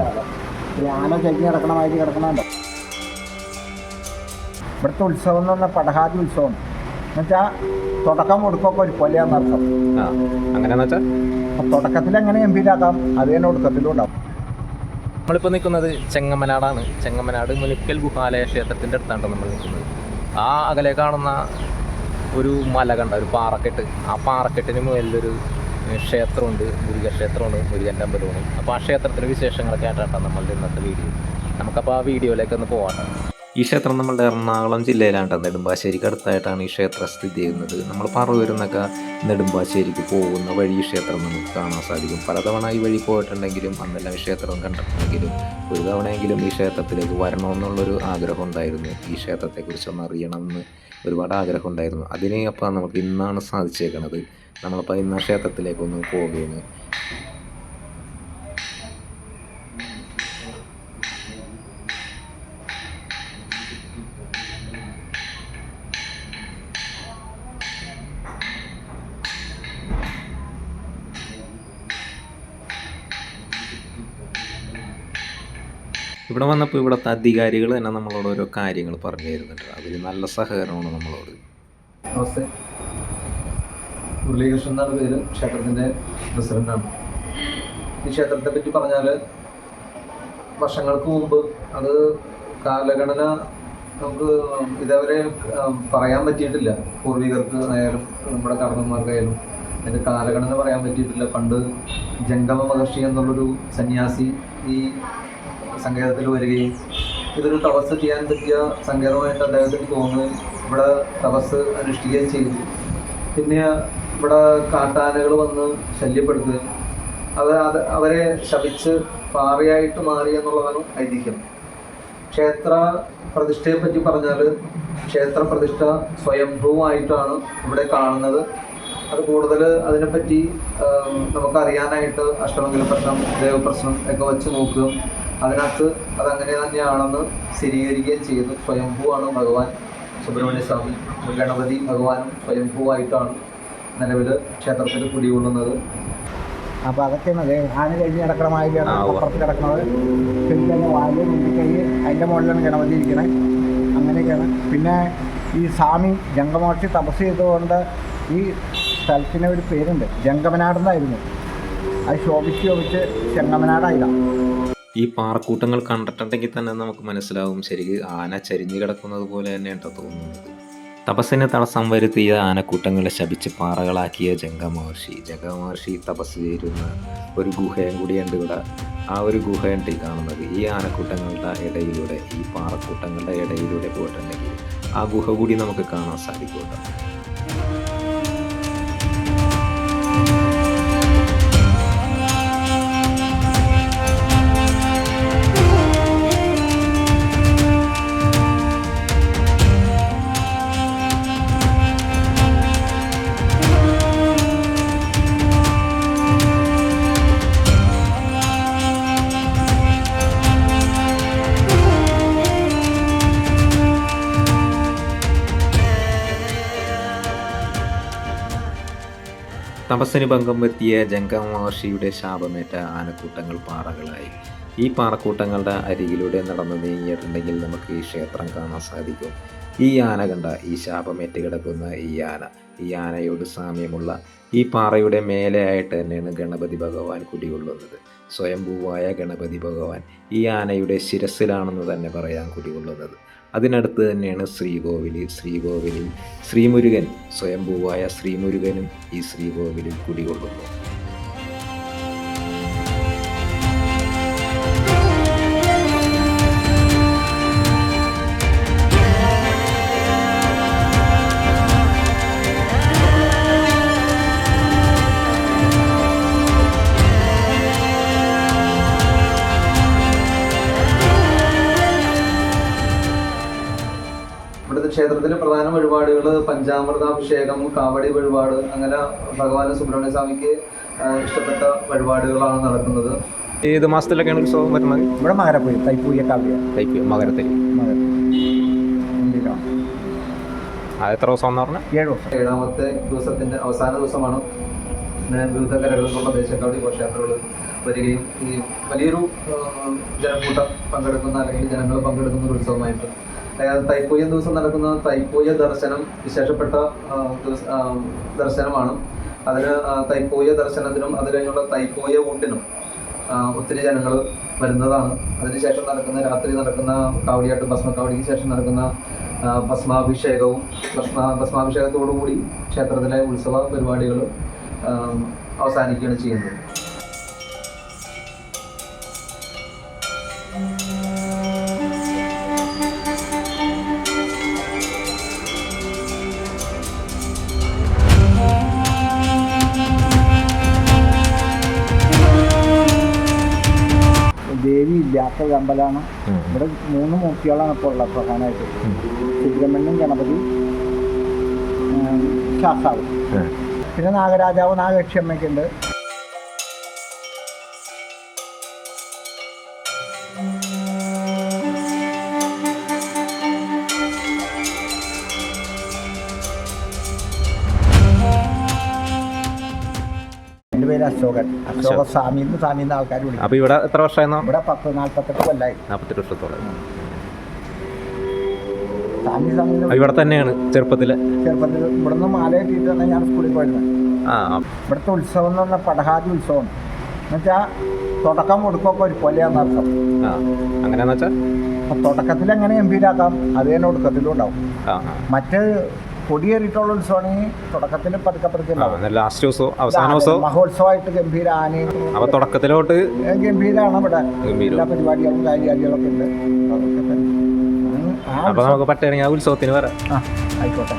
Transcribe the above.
ആന ചരിഞ്ഞ് കിടക്കണ മാതിരി ഇവിടുത്തെ ഉത്സവം എന്ന് പറഞ്ഞാൽ പടഹാതി ഉത്സവം. എന്നുവെച്ചാൽ തുടക്കം കൊടുക്കൊക്കെ ഒരു കൊലയാന്നർത്ഥം ആ അങ്ങനെ തുടക്കത്തിൽ എങ്ങനെ ഗംഭീരാക്കാം അത് തന്നെ ഒടുക്കത്തിലും ഉണ്ടാവും. നമ്മളിപ്പോൾ നിൽക്കുന്നത് ചെങ്ങമ്മനാടാണ് ചെങ്ങമ്മനാട് മുനിക്കൽ ഗുഹാലയ ക്ഷേത്രത്തിന്റെ അടുത്താണ് നമ്മൾ നിൽക്കുന്നത്. ആ അകലെ കാണുന്ന ഒരു മല കണ്ട ഒരു പാറക്കെട്ട്. ആ പാറക്കെട്ടിന് മുകളിലൊരു ക്ഷേത്രമുണ്ട് മുരുക ക്ഷേത്രമുണ്ട് മുരുകന്റെ അമ്പലമാണ് അപ്പോൾ ആ ക്ഷേത്രത്തിലെ വിശേഷങ്ങളൊക്കെ ആയിട്ടാണ് നമ്മളുടെ ഇന്നത്തെ വീഡിയോ. നമുക്കപ്പോൾ ആ വീഡിയോയിലേക്ക് ഒന്ന് പോകാം ഈ ക്ഷേത്രം നമ്മളുടെ എറണാകുളം ജില്ലയിലാണ് നെടുമ്പാശ്ശേരിക്ക് അടുത്തായിട്ടാണ് ഈ ക്ഷേത്രം സ്ഥിതി ചെയ്യുന്നത്. നമ്മൾ പറവൂരിൽ വരുന്നൊക്കെ നെടുമ്പാശ്ശേരിക്ക് പോകുന്ന വഴി ഈ ക്ഷേത്രം നമുക്ക് കാണാൻ സാധിക്കും. പലതവണ ഈ വഴി പോയിട്ടുണ്ടെങ്കിലും അന്നെല്ലാം ഈ ക്ഷേത്രം കണ്ടിട്ടുണ്ടെങ്കിലും ഒരു തവണയെങ്കിലും ഈ ക്ഷേത്രത്തിലേക്ക് വരണമെന്നുള്ളൊരു ആഗ്രഹം ഉണ്ടായിരുന്നു. ഈ ക്ഷേത്രത്തെക്കുറിച്ച് ഒന്ന് അറിയണമെന്ന് ഒരുപാട് ആഗ്രഹം ഉണ്ടായിരുന്നു. അതിന് നമുക്ക് ഇന്നാണ് സാധിച്ചേക്കണത്. നമ്മളപ്പോൾ ഇന്ന് ക്ഷേത്രത്തിലേക്കൊന്ന് പോവുകയാണ് ഇവിടെ വന്നപ്പോൾ ഇവിടുത്തെ അധികാരികൾ തന്നെ നമ്മളോട് ഓരോ കാര്യങ്ങൾ പറഞ്ഞു തരുന്നുണ്ട്. അവർ നല്ല സഹകരണമാണ് നമ്മളോട്. മുരളീകൃഷ്ണൻ എന്നാണ് പേര് ക്ഷേത്രത്തിന്റെ പ്രസിഡന്റാണ്. ഈ ക്ഷേത്രത്തെ പറ്റി പറഞ്ഞാൽ വർഷങ്ങൾക്ക് മുമ്പ് അത് കാലഗണന നമുക്ക് ഇതേവരെ പറയാൻ പറ്റിയിട്ടില്ല. പൂർവികർക്ക് ആയാലും നമ്മുടെ കർമ്മന്മാർക്കായാലും അതിന്റെ കാലഗണന പറയാൻ പറ്റിയിട്ടില്ല. പണ്ട് ജംഗമ മഹർഷി എന്നുള്ളൊരു സന്യാസി ഈ സങ്കേതത്തിൽ വരികയും ഇതൊരു തപസ് ചെയ്യാൻ പറ്റിയ സങ്കേതമായിട്ട് അദ്ദേഹത്തിന് തോന്നുകയും ഇവിടെ തപസ് അനുഷ്ഠിക്കുകയും ചെയ്തു. പിന്നെ ഇവിടെ കാട്ടാനകൾ വന്ന് ശല്യപ്പെടുത്തുകയും അത് അത് അവരെ ശപിച്ച് പാറയായിട്ട് മാറി എന്നുള്ളതാണ് ഐതിഹ്യം. ക്ഷേത്ര പ്രതിഷ്ഠയെ പറ്റി പറഞ്ഞാൽ ക്ഷേത്ര പ്രതിഷ്ഠ സ്വയംഭൂവായിട്ടാണ് ഇവിടെ കാണുന്നത്. അത് കൂടുതൽ അതിനെപ്പറ്റി നമുക്ക് നമുക്കറിയാനായിട്ട് അഷ്ടമംഗല പ്രശ്നം ദേവപ്രശ്നം ഒക്കെ വെച്ച് നോക്കുകയും അതിനകത്ത് അതങ്ങനെ തന്നെയാണെന്ന് സ്ഥിരീകരിക്കുകയും ചെയ്യുന്നു സ്വയംഭൂവാണ് ഭഗവാൻ സുബ്രഹ്മണ്യ സ്വാമി ഗണപതി ഭഗവാനും സ്വയംഭൂവായിട്ടാണ് നിലവിൽ ക്ഷേത്രത്തിൽ കുടികൊള്ളുന്നത് അപ്പോൾ അതൊക്കെയാണ് അത് ആന കഴിഞ്ഞ് കിടക്കണ മാതിരിയാണ് ആ, ഉവ്വ. അപ്പുറത്ത് കിടക്കണത്. പിന്നെ വാൽ കൈ അതിന്റെ മുകളിലാണ് ഗണപതി ഇരിക്കണേ. അങ്ങനെയൊക്കെയാണ്. പിന്നെ ഈ സ്വാമി ജംഗമോക്ഷി തപസ് ചെയ്തുകൊണ്ട് ഈ സ്ഥലത്തിന് ഒരു പേരുണ്ട്. ജംഗമനാടെന്നായിരുന്നു. അത് ശോഭിച്ച് ശോഭിച്ച് ചെങ്ങമനാടായില്ല ഈ പാറക്കൂട്ടങ്ങൾ കണ്ടിട്ടുണ്ടെങ്കിൽ തന്നെ നമുക്ക് മനസ്സിലാവും. ശരിക്ക് ആന ചരിഞ്ഞു കിടക്കുന്നത് പോലെ തന്നെയാണ് തോന്നുന്നത്. തപസ്സിന് തടസ്സം വരുത്തിയ ആനക്കൂട്ടങ്ങളെ ശപിച്ച് പാറകളാക്കിയ ജംഗമഹർഷി. ജംഗമഹർഷി തപസ് ചേരുന്ന ഒരു ഗുഹയും കൂടിയുണ്ട് ഇവിടെ. ആ ഒരു ഗുഹയുണ്ട് ഈ കാണുന്നത്. ഈ ആനക്കൂട്ടങ്ങളുടെ ഇടയിലൂടെ ഈ പാറക്കൂട്ടങ്ങളുടെ ഇടയിലൂടെ പോയിട്ടുണ്ടെങ്കിൽ ആ ഗുഹ കൂടി നമുക്ക് കാണാൻ സാധിക്കും തപസ്സിന് ഭംഗം വരുത്തിയ ജംഗമ മഹർഷിയുടെ ശാപമേറ്റ ആനക്കൂട്ടങ്ങൾ പാറകളായി. ഈ പാറക്കൂട്ടങ്ങളുടെ അരികിലൂടെ നടന്നു നീങ്ങിയിട്ടുണ്ടെങ്കിൽ നമുക്ക് ഈ ക്ഷേത്രം കാണാൻ സാധിക്കും. ഈ ആന കണ്ട ഈ ശാപമേറ്റ് കിടക്കുന്ന ഈ ആന ഈ ആനയോട് സാമ്യമുള്ള ഈ പാറയുടെ മേലെയായിട്ട് തന്നെയാണ് ഗണപതി ഭഗവാൻ കുടികൊള്ളുന്നത്. സ്വയംഭൂവായ ഗണപതി ഭഗവാൻ ഈ ആനയുടെ ശിരസിലാണെന്ന് തന്നെ പറയാൻ കുടികൊള്ളുന്നത്. അതിനടുത്ത് തന്നെയാണ് ശ്രീകോവിൽ ശ്രീകോവിലിൽ ശ്രീമുരുകൻ സ്വയംഭൂവായ ശ്രീമുരുകനും ഈ ശ്രീകോവിലിൽ കുടികൊള്ളുന്നു. ഇവിടുത്തെ ക്ഷേത്രത്തിലെ പ്രധാന വഴിപാടുകൾ പഞ്ചാമൃതാഭിഷേകം കാവടി വഴിപാട് അങ്ങനെ ഭഗവാൻ സുബ്രഹ്മണ്യ സ്വാമിക്ക് ഇഷ്ടപ്പെട്ട വഴിപാടുകളാണ് നടക്കുന്നത്. ഏത് മാസത്തിലൊക്കെയാണ് ഉത്സവം വരുന്നത്? ഇവിടെ മകരപ്പൊഴി തൈപ്പൂയ കാവ്യ തൈപ്പൂയ മകരത്തിൽ. എത്ര ദിവസം എന്ന് പറഞ്ഞാൽ ഏഴ് ദിവസം. ഏഴാമത്തെ ദിവസത്തിന്റെ അവസാന ദിവസമാണ്. വിവിധ കരകളിലുള്ള ദേശക്കാവടി ഘോഷയാത്രകൾ വരികയും ഈ വലിയൊരു ജനക്കൂട്ടം പങ്കെടുക്കുന്ന അല്ലെങ്കിൽ ജനങ്ങൾ പങ്കെടുക്കുന്ന ഒരു ഉത്സവമായിട്ട് തൈപ്പൂയം ദിവസം നടക്കുന്ന തൈപ്പൂയ ദർശനം വിശേഷപ്പെട്ട ദർശനമാണ്. അതിന് തൈപ്പൂയ ദർശനത്തിനും അത് കഴിഞ്ഞുള്ള തൈപ്പൂയ ഊട്ടിനും ഒത്തിരി ജനങ്ങൾ വരുന്നതാണ്. അതിനുശേഷം നടക്കുന്ന രാത്രി നടക്കുന്ന കാവടിയാട്ട് ഭസ്മക്കാവടിക്ക് ശേഷം നടക്കുന്ന ഭസ്മാഭിഷേകവും ഭസ്മ ഭസ്മാഭിഷേകത്തോടുകൂടി ക്ഷേത്രത്തിലെ ഉത്സവ പരിപാടികൾ അവസാനിക്കുകയാണ് ചെയ്യുന്നത്. ദേവി ഇല്ലാത്ത ഒരു അമ്പലമാണ്. ഇവിടെ മൂന്ന് മൂർത്തികളാണ് ഇപ്പോൾ ഉള്ളത് പ്രധാനമായിട്ട്. സുബ്രഹ്മണ്യൻ ഗണപതി ശാസ്താവ്. പിന്നെ നാഗരാജാവ് നാഗലക്ഷ്മയ്ക്ക് ഉണ്ട്. അശോകൻ. അശോക സ്വാമി എന്ന് സ്വാമി എന്ന ആൾക്കാർ വിളിക്കും. അപ്പോൾ ഇവിടെ എത്ര വർഷമായിരുന്നു? ഇവിടെ പത്ത് നാൽപ്പത്തെട്ട് കൊല്ലായി. നാൽപ്പത്തെട്ട് വർഷത്തോളം. സ്വാമി സ്വാമി ഇവിടെ തന്നെയാണ് ചെറുപ്പത്തിൽ ചെറുപ്പത്തിൽ നിന്ന് മാല കെട്ടിയിട്ടാണ് ഞാൻ സ്കൂളിൽ പോയിരുന്നത് ആ ഇവിടുത്തെ ഉത്സവം എന്ന് പറഞ്ഞാൽ പടഹാതി ഉത്സവം. എന്നുവെച്ചാൽ തുടക്കം കൊടുക്കൊക്കെ ഒരു കൊലയാന്ന് അർത്ഥം. ആ അങ്ങനെയാന്ന് വെച്ചാൽ തുടക്കത്തിൽ എങ്ങനെ പിയിലാക്കാം അത് തന്നെ ഒടുക്കത്തിലും ഉണ്ടാവും. മറ്റ് കൊടിയേറിയിട്ടുള്ള ഉത്സവമാണെങ്കിൽ തുടക്കത്തിൽ പതുക്കെ പതുക്കെ ലാസ്റ്റ് ദിവസവും അവസാന ദിവസവും മഹോത്സവമായിട്ട് ഗംഭീര ആനയും അപ്പോൾ തുടക്കത്തിലോട്ട് ഗംഭീരമാണ് ഇവിടെ. എല്ലാ പരിപാടികളും കാര്യങ്ങളൊക്കെ ഉണ്ട്. അപ്പൊ നമുക്ക് പറ്റുകയാണെങ്കിൽ ആ ഉത്സവത്തിന് വരാം. ആയിക്കോട്ടെ.